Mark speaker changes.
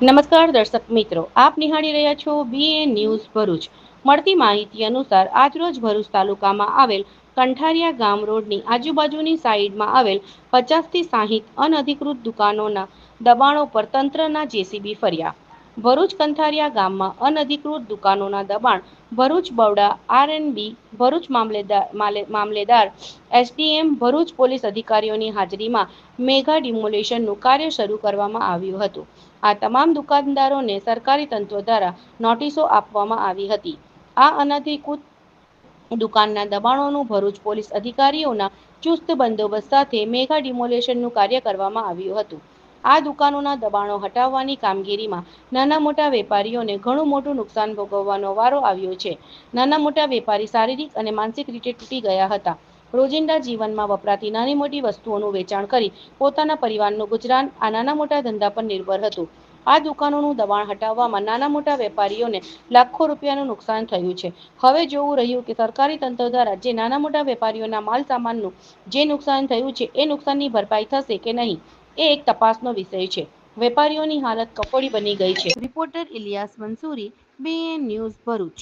Speaker 1: નમસ્કાર દર્શક મિત્રો, આપ નિહાળી રહ્યા છો બીએન ન્યૂઝ ભરૂચ. મળતી માહિતી અનુસાર આજરોજ ભરૂચ તાલુકામાં આવેલ કંઠારિયા ગામ રોડની આજુબાજુની સાઈડમાં આવેલ પચાસથી સાહીઠ અનધિકૃત દુકાનોના દબાણો પર તંત્રના જેસીબી ફર્યા. ભરૂચ કંથારિયા ગામમાં અનધિકૃત દુકાનોના દબાણ, ભરૂચ બવડા, આરએનબી, ભરૂચ મામલેદાર મામલેદાર, એસડીએમ, ભરૂચ પોલીસ અધિકારીઓની હાજરીમાં મેગા ડિમોલેશનનું કાર્ય શરૂ કરવામાં આવ્યું હતું. આ તમામ દુકાનદારોને સરકારી તંત્ર દ્વારા નોટિસો આપવામાં આવી હતી. આ અનધિકૃત દુકાનના દબાણોનું ભરૂચ પોલીસ અધિકારીઓના ચુસ્ત બંદોબસ્ત સાથે મેગા ડિમોલેશનનું કાર્ય કરવામાં આવ્યું હતું. આ દુકાનોના દબાણો હટાવવાની કામગીરીમાં નાના મોટા વેપારીઓને ઘણું મોટું નુકસાન ભોગવવાનો વારો આવ્યો છે. નાના મોટા વેપારી શારીરિક અને માનસિક રીતે તૂટી ગયા હતા. રોજિંદા જીવનમાં વપરાતી નાની મોટી વસ્તુઓનું વેચાણ કરી પોતાના પરિવારનું ગુજરાન આ નાના મોટા ધંધા પર નિર્ભર હતું. આ દુકાનોનું દબાણ હટાવવામાં નાના મોટા વેપારીઓને લાખો રૂપિયાનું નુકસાન થયું છે. હવે જોવું રહ્યું કે સરકારી તંત્ર દ્વારા જે નાના મોટા વેપારીઓના માલ સામાનનું જે નુકસાન થયું છે, એ નુકસાનની ભરપાઈ થશે કે નહીં? એ એક તપાસનો વિષય છે. વેપારીઓની હાલત કફોડી બની ગઈ છે. Reporter Ilyas Mansuri BN news Bharuch.